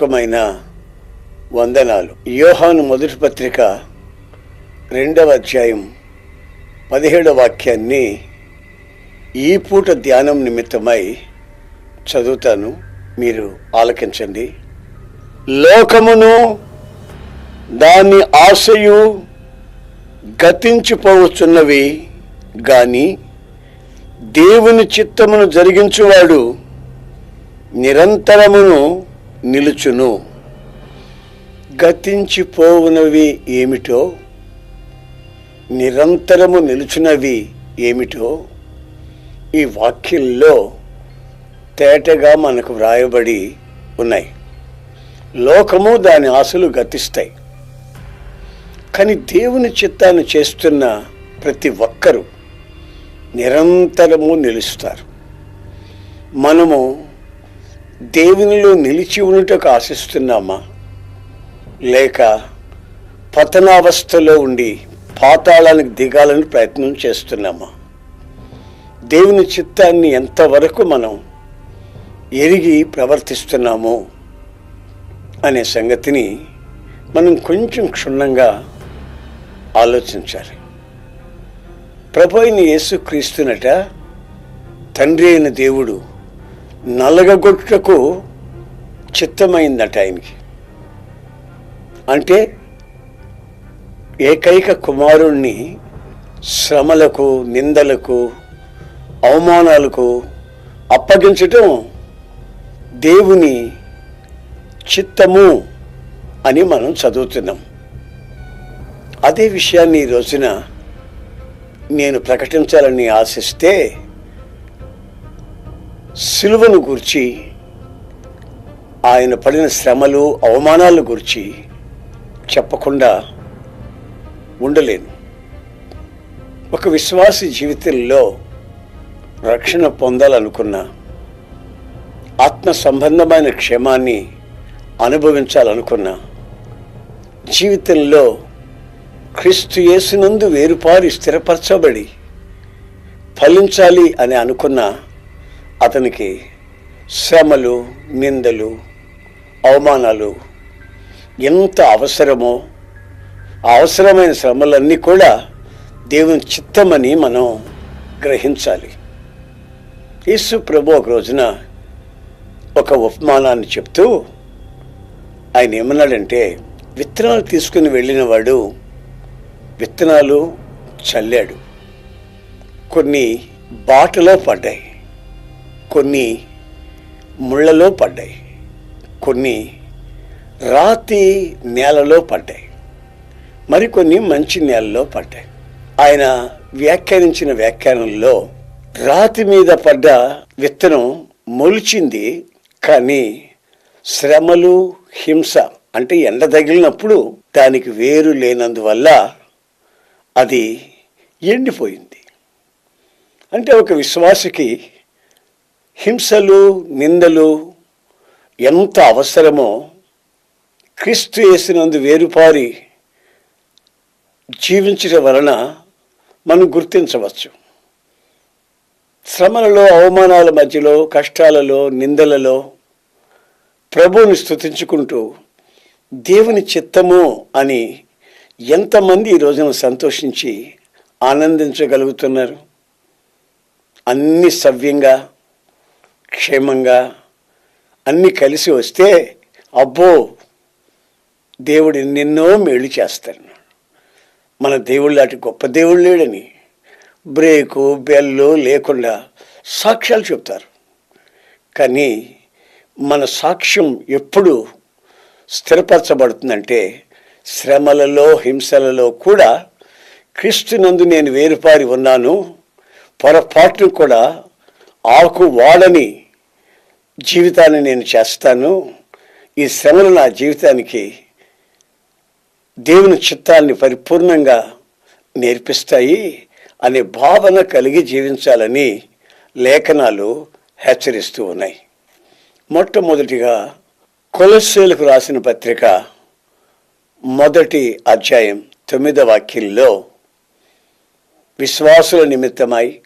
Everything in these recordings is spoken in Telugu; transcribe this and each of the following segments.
హృదయపూర్వకమైన వందనాలు. యోహాను మొదటి పత్రిక రెండవ అధ్యాయం పదిహేడవ వాక్యాన్ని ఈ పూట ధ్యానం నిమిత్తమై చదువుతాను. మీరు ఆలకించండి. లోకమును దాని ఆశయు గతించిపోవచ్చున్నవి గాని దేవుని చిత్తమును జరిగించువాడు నిరంతరమును నిలుచును. గతించిపోవునవి ఏమిటో? నిరంతరము నిలుచునవి ఏమిటో? ఈ వాక్యంలో తేటగా మనకు వ్రాయబడి ఉన్నాయి. లోకము దాని ఆశలు గతిస్తాయి. కానీ దేవుని చిత్తాన్ని చేస్తున్న ప్రతి ఒక్కరూ నిరంతరము నిలుస్తారు. మనము దేవునిలో నిలిచి ఉన్నటకు ఆశిస్తున్నామా? లేక పతనావస్థలో ఉండి పాతాళానికి దిగాలని ప్రయత్నం చేస్తున్నామా? దేవుని చిత్తాన్ని ఎంతవరకు మనం ఎరిగి ప్రవర్తిస్తున్నామో అనే సంగతిని మనం కొంచెం క్షుణ్ణంగా ఆలోచించాలి. ప్రభు అయిన యేసుక్రీస్తునట తండ్రి అయిన దేవుడు నలగగొట్టుటకు చిత్తమైందట ఆయనకి అంటే ఏకైక కుమారుణ్ణి శ్రమలకు నిందలకు అవమానాలకు అప్పగించటం దేవుని చిత్తము అని మనం చదువుతున్నాం. అదే విషయాన్ని ఈ రోజున నేను ప్రకటించాలని ఆశిస్తే సిలువను గురించి ఆయన పడిన శ్రమలు అవమానాల గురించి చెప్పకుండా ఉండలేను. ఒక విశ్వాసి జీవితంలో రక్షణ పొందాలనుకున్న ఆత్మ సంబంధమైన క్షేమాన్ని అనుభవించాలనుకున్న జీవితంలో క్రీస్తు యేసునందు వేరుపారి స్థిరపరచబడి ఫలించాలి అని అనుకున్న అతనికి శ్రమలు నిందలు అవమానాలు ఎంత అవసరమో ఆ అవసరమైన శ్రమలన్నీ కూడా దేవుని చిత్తమని మనం గ్రహించాలి. యేసు ప్రభు ఒక రోజున ఒక ఉపమానాన్ని చెప్తూ ఆయన ఏమన్నాడంటే విత్తనాలు తీసుకుని వెళ్ళిన వాడు విత్తనాలు చల్లాడు. కొన్ని బాటలో పడ్డాయి. కొన్ని ముళ్ళలో పడ్డాయి. కొన్ని రాతి నేలలో పడ్డాయి. మరికొన్ని మంచి నేలలో పడ్డాయి. ఆయన వ్యాఖ్యానించిన వ్యాఖ్యానంలో రాతి మీద పడ్డ విత్తనం మొలిచింది కానీ శ్రమలు హింస అంటే ఎండ తగిలినప్పుడు దానికి వేరు లేనందువల్ల అది ఎండిపోయింది. అంటే ఒక విశ్వాసకి హింసలు నిందలు ఎంత అవసరమో క్రీస్తు వేసినందు వేరుపారి జీవించడం వలన మనం గుర్తించవచ్చు. శ్రమలలో అవమానాల మధ్యలో కష్టాలలో నిందలలో ప్రభువుని స్థుతించుకుంటూ దేవుని చిత్తము అని ఎంతమంది ఈ రోజున సంతోషించి ఆనందించగలుగుతున్నారు? అన్ని సవ్యంగా క్షేమంగా అన్నీ కలిసి వస్తే అబ్బో దేవుడు ఎన్నెన్నో మేలు చేస్తాడు. మన దేవుళ్ళు లాంటి గొప్ప దేవుడు లేడని బ్రేకు బెల్లు లేకుండా సాక్ష్యాలు చెప్తారు. కానీ మన సాక్ష్యం ఎప్పుడు స్థిరపరచబడుతుందంటే శ్రమలలో హింసలలో కూడా క్రీస్తునందు నేను వేరుపారి ఉన్నాను పొరపాటును కూడా ఆకు వాడని జీవితాన్ని నేను చేస్తాను. ఈ శ్రమలు నా జీవితానికి దేవుని చిత్తాన్ని పరిపూర్ణంగా నేర్పిస్తాయి అనే భావన కలిగి జీవించాలని లేఖనాలు హెచ్చరిస్తూ ఉన్నాయి. మొట్టమొదటిగా కొలస్సేలకు రాసిన పత్రిక మొదటి అధ్యాయం తొమ్మిదవ వాక్యంలో విశ్వాసుల నిమిత్తమై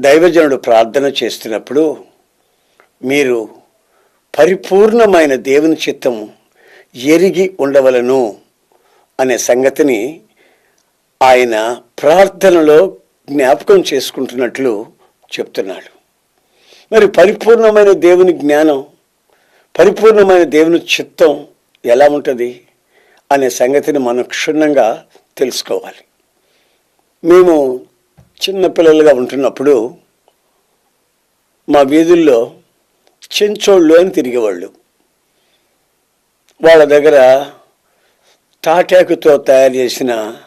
దైవజనుడు ప్రార్థన చేస్తున్నప్పుడు మీరు పరిపూర్ణమైన దేవుని చిత్తం ఎరిగి ఉండవలను అనే సంగతిని ఆయన ప్రార్థనలో జ్ఞాపకం చేసుకుంటున్నట్లు చెప్తున్నాడు. మరి పరిపూర్ణమైన దేవుని జ్ఞానం పరిపూర్ణమైన దేవుని చిత్తం ఎలా ఉంటుంది అనే సంగతిని మనం క్షుణ్ణంగా తెలుసుకోవాలి. మేము చిన్నపిల్లలుగా ఉంటున్నప్పుడు మా వీధుల్లో చెంచోళ్ళు అని తిరిగేవాళ్ళు. వాళ్ళ దగ్గర తాటాకుతో తయారు చేసిన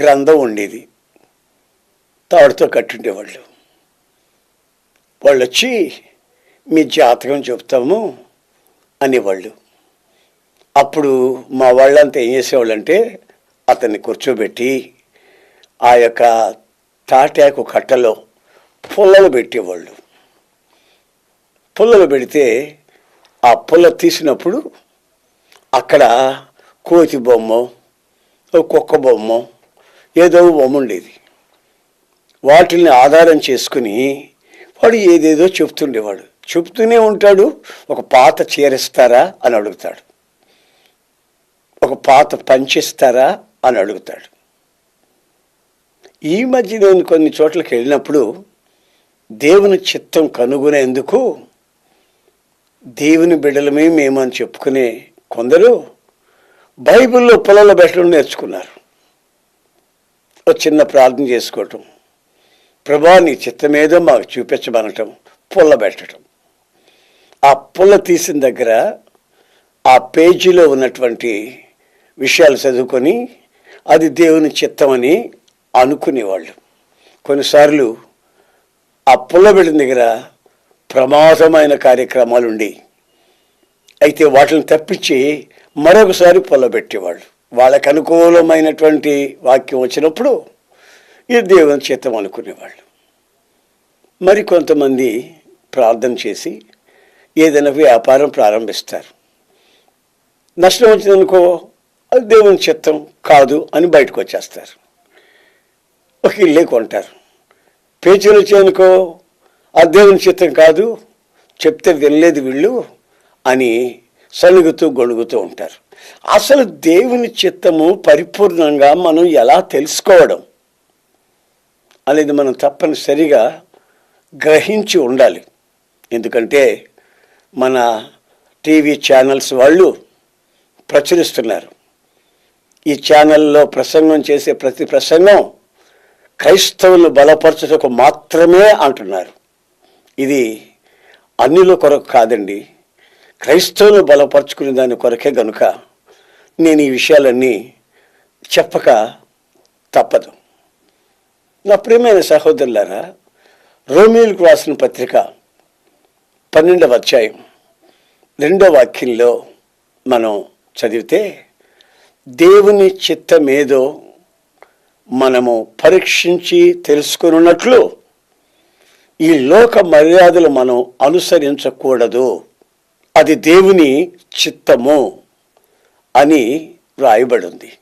గ్రంథం ఉండేది. తాడుతో కట్టుండేవాళ్ళు. వాళ్ళు వచ్చి మీ జాతకం చెప్తాము అనేవాళ్ళు. అప్పుడు మా వాళ్ళంతా ఏం చేసేవాళ్ళంటే అతన్ని కూర్చోబెట్టి ఆ యొక్క తాటాకు కట్టలో పుల్లలు పెట్టేవాళ్ళు. పుల్లలు పెడితే ఆ పుల్ల తీసినప్పుడు అక్కడ కోతి బొమ్మ కుక్క బొమ్మ ఏదో బొమ్మ ఉండేది. వాటిని ఆధారం చేసుకుని వాడు ఏదేదో చెప్తుండేవాడు. చెప్తూనే ఉంటాడు. ఒక పాత చేరిస్తారా అని అడుగుతాడు. ఒక పాత పంచిస్తారా అని అడుగుతాడు. ఈ మధ్య నేను కొన్ని చోట్లకి వెళ్ళినప్పుడు దేవుని చిత్తం కనుగొనేందుకు దేవుని బిడ్డలమే మేమని చెప్పుకునే కొందరు బైబిల్లో పొలాల పెట్టడం నేర్చుకున్నారు. ఒక చిన్న ప్రార్థన చేసుకోవటం ప్రభా నీ చిత్తమేదో మాకు చూపించమనటం పుల్ల పెట్టడం ఆ పుల్ల తీసిన దగ్గర ఆ పేజీలో ఉన్నటువంటి విషయాలు చదువుకొని అది దేవుని చిత్తమని అనుకునేవాళ్ళు. కొన్నిసార్లు ఆ పుల్లబెట్టిన దగ్గర ప్రమాదమైన కార్యక్రమాలు ఉండి అయితే వాటిని తప్పించి మరొకసారి పొలబెట్టేవాళ్ళు. వాళ్ళకు అనుకూలమైనటువంటి వాక్యం వచ్చినప్పుడు ఇది దేవుని చిత్తం అనుకునేవాళ్ళు. మరి కొంతమంది ప్రార్థన చేసి ఏదైనా వ్యాపారం ప్రారంభిస్తారు. నష్టం వచ్చిందనుకో అది దేవుని చిత్తం కాదు అని బయటకు వచ్చేస్తారు. ఒక ఇల్లే కొంటారు. పేచీలు వచ్చాయనుకో ఆ దేవుని చిత్తం కాదు చెప్తే వినలేదు వీళ్ళు అని సలుగుతూ గొడుగుతూ ఉంటారు. అసలు దేవుని చిత్తము పరిపూర్ణంగా మనం ఎలా తెలుసుకోవడం అనేది మనం తప్పనిసరిగా గ్రహించి ఉండాలి. ఎందుకంటే మన టీవీ ఛానల్స్ వాళ్ళు ప్రచురిస్తున్నారు. ఈ ఛానల్లో ప్రసంగం చేసే ప్రతి ప్రసంగం క్రైస్తవులు బలపరచుటకు మాత్రమే అంటున్నారు. ఇది అన్నిల కొరకు కాదండి. క్రైస్తవులు బలపరుచుకునే దాని కొరకే గనుక నేను ఈ విషయాలన్నీ చెప్పక తప్పదు. నా ప్రియమైన సహోదరులారా రోమిల్కు రాసిన పత్రిక పన్నెండవ అధ్యాయం రెండో వాక్యంలో మనం చదివితే దేవుని చిత్తమేదో మనము పరీక్షించి తెలుసుకున్నట్లు ఈ లోక మర్యాదలు మనం అనుసరించకూడదు. అది దేవుని చిత్తము అని వ్రాయబడింది. ఉంది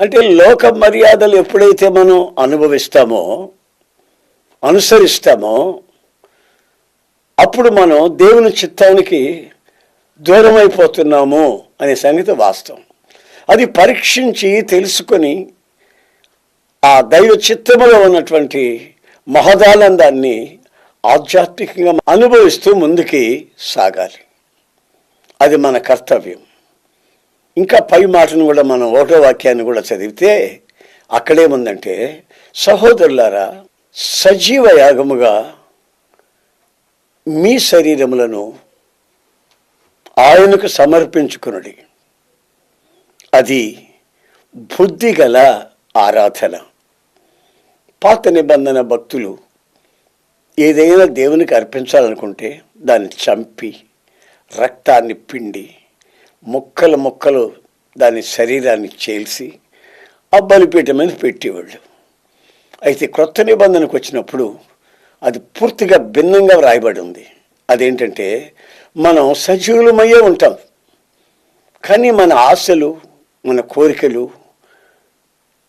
అంటే లోక మర్యాదలు ఎప్పుడైతే మనం అనుభవిస్తామో అనుసరిస్తామో అప్పుడు మనం దేవుని చిత్తానికి దూరం అయిపోతున్నాము అనే సంగతి వాస్తవం. అది పరీక్షించి తెలుసుకొని ఆ దైవ చిత్తములో ఉన్నటువంటి మహదానందాన్ని ఆధ్యాత్మికంగా అనుభవిస్తూ ముందుకి సాగాలి. అది మన కర్తవ్యం. ఇంకా పై మాటను కూడా మనం ఒకటో వాక్యాన్ని కూడా చదివితే అక్కడేముందంటే సహోదరులారా సజీవ యాగముగా మీ శరీరములను ఆయనకు సమర్పించుకునుడి. అది బుద్ధిగల ఆరాధన. పాత నిబంధన భక్తులు ఏదైనా దేవునికి అర్పించాలనుకుంటే దాన్ని చంపి రక్తాన్ని పిండి ముక్కలు ముక్కలు దాని శరీరాన్ని చేల్చి ఆ బలిపీఠం మీద పెట్టేవాళ్ళు. అయితే క్రొత్త నిబంధనకు వచ్చినప్పుడు అది పూర్తిగా భిన్నంగా వ్రాయబడి ఉంది. అదేంటంటే మనం సజీవులమయ్యే ఉంటాం. కానీ మన ఆశలు మన కోరికలు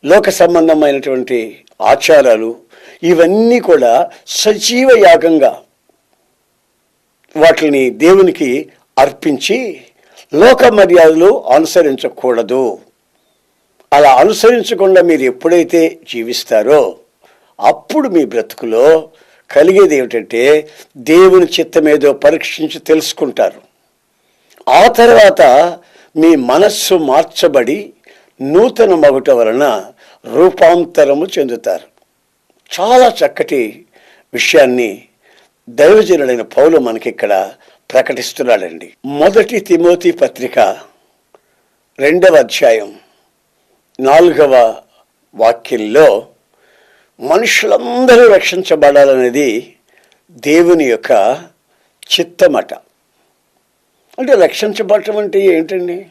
లోక సంబంధమైనటువంటి ఆచారాలు ఇవన్నీ కూడా సజీవ యాగంగా వాటిని దేవునికి అర్పించి లోక మర్యాదలు అనుసరించకూడదు. అలా అనుసరించకుండా మీరు ఎప్పుడైతే జీవిస్తారో అప్పుడు మీ బ్రతుకులో కలిగేది ఏమిటంటే దేవుని చిత్తమేదో పరీక్షించి తెలుసుకుంటారు. ఆ తర్వాత మీ మనస్సు మార్చబడి నూతన మగుట వలన రూపాంతరము చెందుతారు. చాలా చక్కటి విషయాన్ని దైవజనుడైన పౌలు మనకిక్కడ ప్రకటిస్తున్నాడండి. మొదటి తిమోతి పత్రిక రెండవ అధ్యాయం నాలుగవ వాక్యంలో మనుషులందరూ రక్షించబడాలనేది దేవుని యొక్క చిత్తమట. అంటే రక్షించబడటం అంటే ఏంటండి?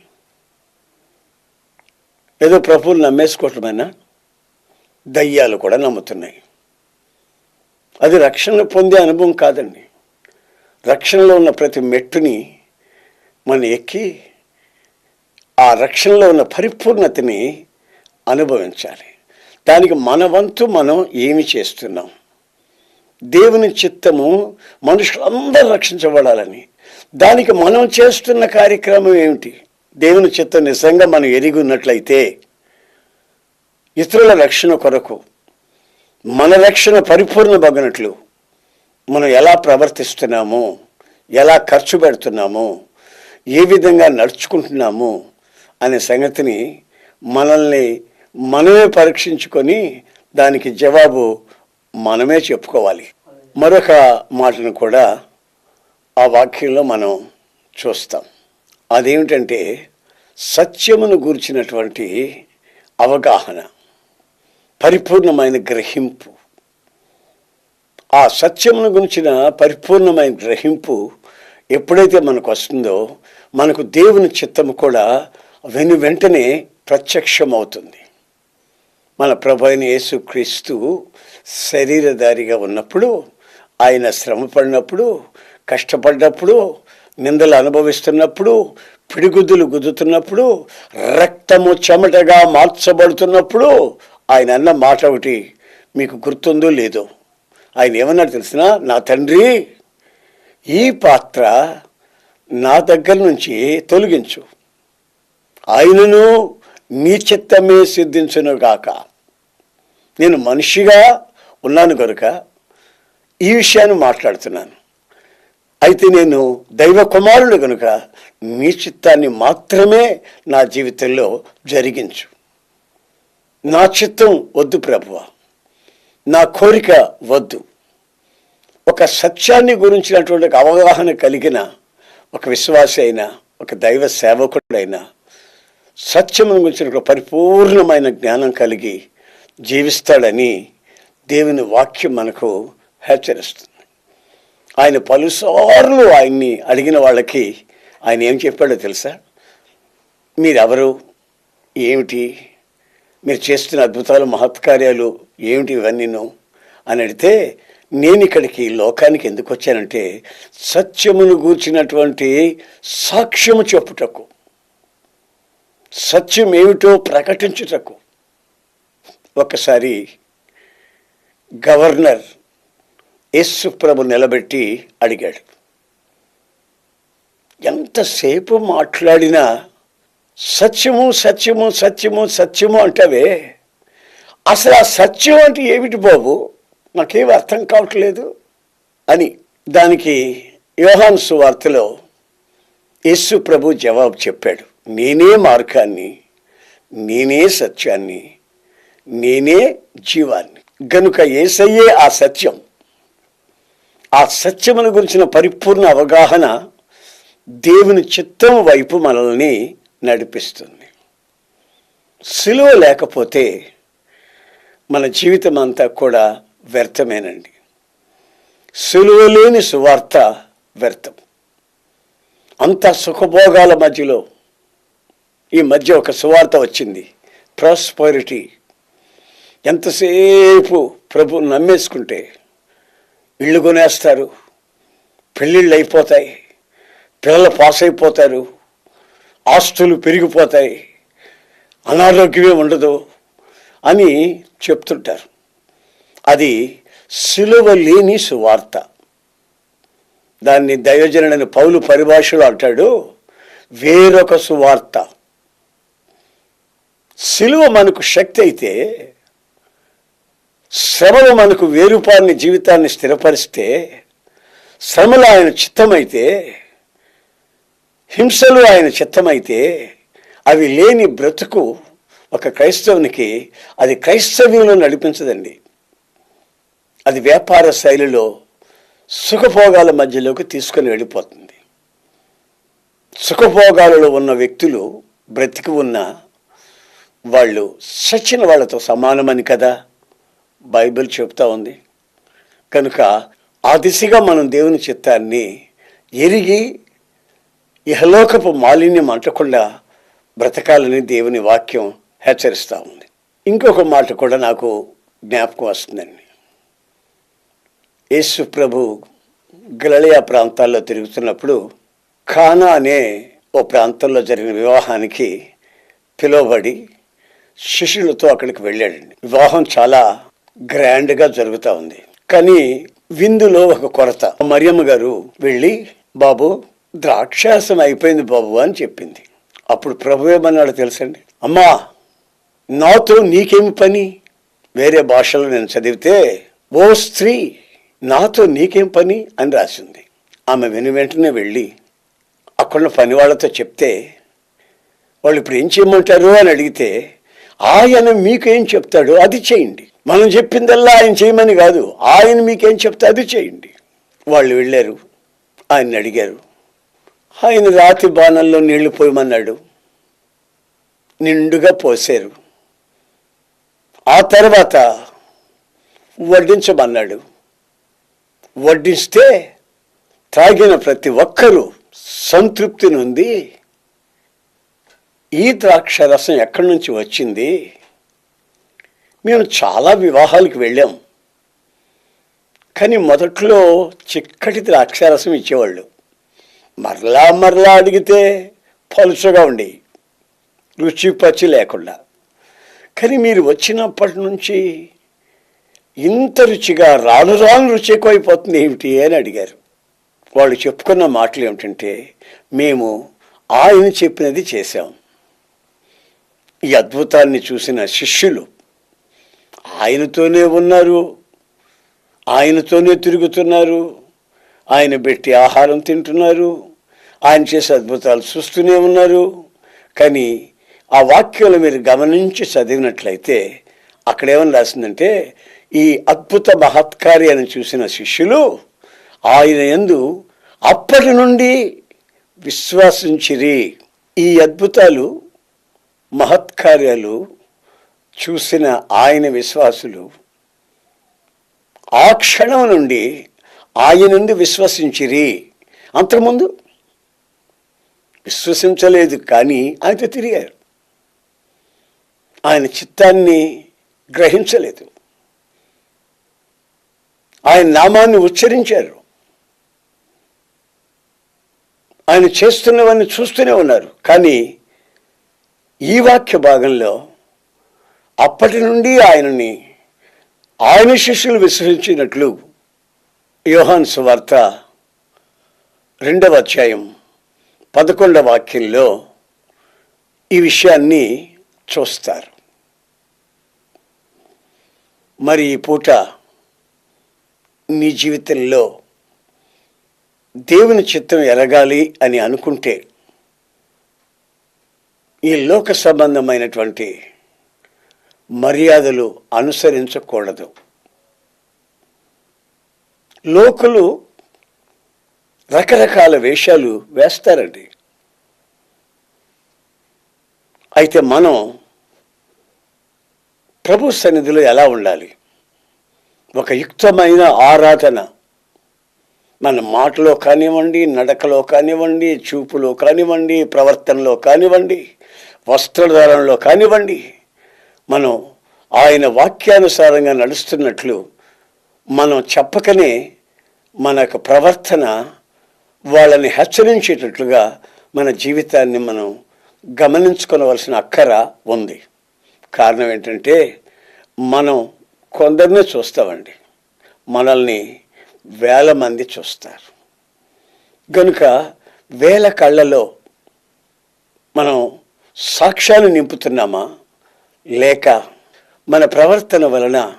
ఏదో ప్రభువులు నమ్మేసుకోవటమేనా? దయ్యాలు కూడా నమ్ముతున్నాయి. అది రక్షణ పొందే అనుభవం కాదండి. రక్షణలో ఉన్న ప్రతి మెట్టుని మనం ఎక్కి ఆ రక్షణలో ఉన్న పరిపూర్ణతని అనుభవించాలి. దానికి మన వంతు మనం ఏమి చేస్తున్నాం? దేవుని చిత్తము మనుషులందరూ రక్షించబడాలని. దానికి మనం చేస్తున్న కార్యక్రమం ఏమిటి? దేవుని చిత్తం నిజంగా మనం ఎరిగి ఉన్నట్లయితే ఇతరుల రక్షణ కొరకు మన రక్షణ పరిపూర్ణ బగనట్లు మనం ఎలా ప్రవర్తిస్తున్నాము ఎలా ఖర్చు పెడుతున్నాము ఏ విధంగా నడుచుకుంటున్నాము అనే సంగతిని మనల్ని మనమే పరీక్షించుకొని దానికి జవాబు మనమే చెప్పుకోవాలి. మరొక మాటను కూడా ఆ వాక్యంలో మనం చూస్తాం. అదేమిటంటే సత్యమును గూర్చినటువంటి అవగాహన. పరిపూర్ణమైన గ్రహింపు. ఆ సత్యమును గురించిన పరిపూర్ణమైన గ్రహింపు ఎప్పుడైతే మనకు వస్తుందో మనకు దేవుని చిత్తము కూడా వెను వెంటనే ప్రత్యక్షమవుతుంది. మన ప్రభు అయిన యేసుక్రీస్తు శరీరధారిగా ఉన్నప్పుడు ఆయన శ్రమ పడినప్పుడు కష్టపడ్డప్పుడు నిందలు అనుభవిస్తున్నప్పుడు పిడిగుద్దులు గుద్దుతున్నప్పుడు రక్తము చెమటగా మార్చబడుతున్నప్పుడు ఆయన అన్న మాట ఒకటి మీకు గుర్తుందో లేదో. ఆయన ఏమన్నాడు తెలిసిన? నా తండ్రి ఈ పాత్ర నా దగ్గర నుంచి తొలగించు. ఆయనను నీ చిత్తమే సిద్ధించును గాక. నేను మనిషిగా ఉన్నాను కనుక ఈ విషయాన్ని మాట్లాడుతున్నాను. అయితే నేను దైవ కుమారుడు కనుక నీ చిత్తాన్ని మాత్రమే నా జీవితంలో జరిగించు. నా చిత్తం వద్దు ప్రభువ. నా కోరిక వద్దు. ఒక సత్యాన్ని గురించినటువంటి ఒక అవగాహన కలిగిన ఒక విశ్వాసి అయినా ఒక దైవ సేవకుడైనా సత్యమును గురించిన ఒక పరిపూర్ణమైన జ్ఞానం కలిగి జీవిస్తాడని దేవుని వాక్యం మనకు హెచ్చరిస్తుంది. ఆయన పలుసార్లు ఆయన్ని అడిగిన వాళ్ళకి ఆయన ఏం చెప్పాడో తెలుసా? మీరెవరు? ఏమిటి? మీరు చేస్తున్న అద్భుతాలు మహత్కార్యాలు ఏమిటి ఇవన్నీను అని అడిగితే నేను ఇక్కడికి లోకానికి ఎందుకు వచ్చానంటే సత్యమును గూర్చినటువంటి సాక్ష్యము చెప్పుటకు. సత్యం ఏమిటో ప్రకటించుటకు. ఒకసారి గవర్నర్ యేసు ప్రభు నిలబెట్టి అడిగాడు. ఎంతసేపు మాట్లాడినా సత్యము సత్యము సత్యము సత్యము అంటవే. అసలు ఆ సత్యం అంటే ఏమిటి బాబు? నాకేం అర్థం కావట్లేదు అని దానికి యోహాన్ సువార్తలో యేసు ప్రభు జవాబు చెప్పాడు. నేనే మార్గాన్ని నేనే సత్యాన్ని నేనే జీవాన్ని. గనుక ఏసయ్యే ఆ సత్యం ఆ సత్యమును గురించిన పరిపూర్ణ అవగాహన దేవుని చిత్తం వైపు మనల్ని నడిపిస్తుంది. సులువ లేకపోతే మన జీవితం అంతా కూడా వ్యర్థమేనండి. సులువ లేని సువార్త వ్యర్థం. అంత సుఖభోగాల మధ్యలో ఈ మధ్య ఒక సువార్త వచ్చింది. ప్రాస్పరిటీ. ఎంతసేపు ప్రభు నమ్మేసుకుంటే ఇళ్ళు కొనేస్తారు పెళ్ళిళ్ళు అయిపోతాయి పిల్లలు పాస్ అయిపోతారు ఆస్తులు పెరిగిపోతాయి అనారోగ్యమే ఉండదు అని చెప్తుంటారు. అది సిలువ లేని సువార్త. దాన్ని దైవజనుడని పౌలు పరిభాషలో అంటాడు వేరొక సువార్త. సిలువ మనకు శక్తి అయితే శ్రమలు మనకు వేరుపారిని జీవితాన్ని స్థిరపరిస్తే శ్రమలు ఆయన చిత్తమైతే హింసలు ఆయన చిత్తమైతే అవి లేని బ్రతుకు ఒక క్రైస్తవునికి అది క్రైస్తవ్యంలో నడిపించదండి. అది వ్యాపార శైలిలో సుఖభోగాల మధ్యలోకి తీసుకొని వెళ్ళిపోతుంది. సుఖభోగాలలో ఉన్న వ్యక్తులు బ్రతికి ఉన్న వాళ్ళు సచిన వాళ్ళతో సమానమని కదా బైబిల్ చెప్తా ఉంది. కనుక ఆ దిశగా మనం దేవుని చిత్తాన్ని ఎరిగి ఇహలోకపు మాలిన్యం అంటకుండా బ్రతకాలని దేవుని వాక్యం హెచ్చరిస్తూ ఉంది. ఇంకొక మాట కూడా నాకు జ్ఞాపకం వస్తుందండి. యేసు ప్రభు గలలియా ప్రాంతాల్లో తిరుగుతున్నప్పుడు ఖానా అనే ఓ ప్రాంతంలో జరిగిన వివాహానికి పిలువబడి శిష్యులతో అక్కడికి వెళ్ళాడండి. వివాహం చాలా గ్రాండ్గా జరుగుతూ ఉంది. కానీ విందులో ఒక కొరత. మరియమ్మ గారు వెళ్ళి బాబు ద్రాక్షాసం అయిపోయింది బాబు అని చెప్పింది. అప్పుడు ప్రభు ఏమన్నాడు తెలుసండి? అమ్మా నాతో నీకేమి పని? వేరే భాషలో నేను చదివితే ఓ స్త్రీ నాతో నీకేం పని? అని రాసింది. ఆమె వెను వెంటనే వెళ్ళి అక్కడ పని వాళ్ళతో చెప్తే వాళ్ళు ఇప్పుడు ఏం చేయమంటారు అని అడిగితే ఆయన మీకేం చెప్తాడో అది చేయండి. మనం చెప్పిందల్లా ఆయన చేయమని కాదు ఆయన మీకేం చెప్తే అది చేయండి. వాళ్ళు వెళ్ళారు. ఆయన్ని అడిగారు. ఆయన రాతి బాణంలో నీళ్ళు పోయమన్నాడు. నిండుగా పోసారు ఆ తర్వాత వడ్డించమన్నాడు. వడ్డిస్తే తాగిన ప్రతి ఒక్కరూ సంతృప్తి నుండి ఈ ద్రాక్ష రసం ఎక్కడి నుంచి వచ్చింది? మేము చాలా వివాహాలకు వెళ్ళాం. కానీ మొదట్లో చిక్కటి ద్రాక్షారసం ఇచ్చేవాళ్ళు. మరలా మరలా అడిగితే పలుచగా ఉండి రుచి పచ్చి లేకుండా. కానీ మీరు వచ్చినప్పటి నుంచి ఇంత రుచిగా రాను రాను రుచి ఎక్కువైపోతుంది ఏమిటి అని అడిగారు. వాళ్ళు చెప్పుకున్న మాటలు ఏమిటంటే మేము ఆయన చెప్పినది చేశాం. ఈ అద్భుతాన్ని చూసిన శిష్యులు ఆయనతోనే ఉన్నారు ఆయనతోనే తిరుగుతున్నారు ఆయన పెట్టి ఆహారం తింటున్నారు. ఆయన చేసే అద్భుతాలు చూస్తూనే ఉన్నారు. కానీ ఆ వాక్యాలు మీరు గమనించి చదివినట్లయితే అక్కడేమని రాసిందంటే ఈ అద్భుత మహత్కార్యాన్ని చూసిన శిష్యులు ఆయన ఎందు అప్పటి నుండి విశ్వాసించిరి. ఈ అద్భుతాలు మహత్కార్యాలు చూసిన ఆయన విశ్వాసులు ఆ క్షణం నుండి ఆయనుండి విశ్వసించిరి. అంతకుముందు విశ్వసించలేదు కానీ ఆయనతో తిరిగారు. ఆయన చిత్తాన్ని గ్రహించలేదు. ఆయన నామాన్ని ఉచ్చరించారు. ఆయన చేస్తున్నవన్నీ చూస్తూనే ఉన్నారు. కానీ ఈ వాక్య భాగంలో అప్పటి నుండి ఆయనని ఆయన శిష్యులు విశ్వసించినట్లు యోహాన్ సువార్త రెండవ అధ్యాయం పదకొండవ వాక్యంలో ఈ విషయాన్ని చూస్తారు. మరి ఈ పూట నీ జీవితంలో దేవుని చిత్తం ఎరగాలి అని అనుకుంటే ఈ లోక సంబంధమైనటువంటి మర్యాదలు అనుసరించకూడదు. లోకులు రకరకాల వేషాలు వేస్తారండి. అయితే మనం ప్రభు సన్నిధిలో ఎలా ఉండాలి? ఒక యుక్తమైన ఆరాధన. మన మాటలో కానివ్వండి నడకలో కానివ్వండి చూపులో కానివ్వండి ప్రవర్తనలో కానివ్వండి వస్త్రధారణలో కానివ్వండి మనం ఆయన వాక్యానుసారంగా నడుస్తున్నట్లు మనం చెప్పకనే మన యొక్క ప్రవర్తన వాళ్ళని హెచ్చరించేటట్లుగా మన జీవితాన్ని మనం గమనించుకోవలసిన అక్కర ఉంది. కారణం ఏంటంటే మనం కొందరినే చూస్తామండి. మనల్ని వేల మంది చూస్తారు. కనుక వేల కళ్ళలో మనం సాక్ష్యాలు నింపుతున్నామా? లేక మన ప్రవర్తన వలన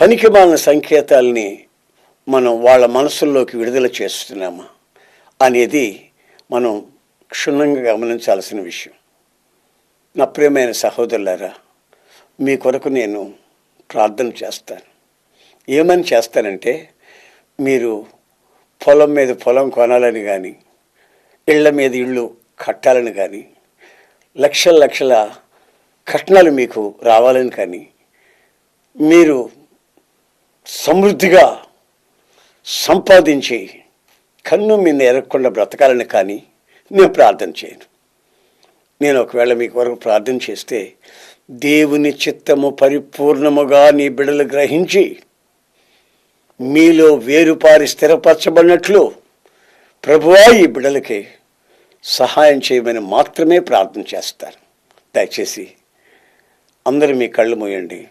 పనికిమాలిన సంకేతాలని మనం వాళ్ళ మనసుల్లోకి విడుదల చేస్తున్నామా అనేది మనం క్షుణ్ణంగా గమనించాల్సిన విషయం. నా ప్రియమైన సహోదరులారా మీ కొరకు నేను ప్రార్థన చేస్తాను. ఏమని చేస్తానంటే మీరు పొలం మీద పొలం కొనాలని కానీ ఇళ్ళ మీద ఇళ్ళు కట్టాలని కానీ లక్షల లక్షల కట్నాలు మీకు రావాలని కానీ మీరు సమృద్ధిగా సంపాదించి కన్ను మీద ఎరగకుండా బ్రతకాలని కానీ నేను ప్రార్థన చేయను. నేను ఒకవేళ మీకు వరకు ప్రార్థన చేస్తే దేవుని చిత్తము పరిపూర్ణముగా నీ బిడలు గ్రహించి మీలో వేరుపారి స్థిరపరచబడినట్లు ప్రభువా ఈ బిడలకి సహాయం చేయమని మాత్రమే ప్రార్థన చేస్తారు. దయచేసి అందరూ మీ కళ్ళు మూయండి.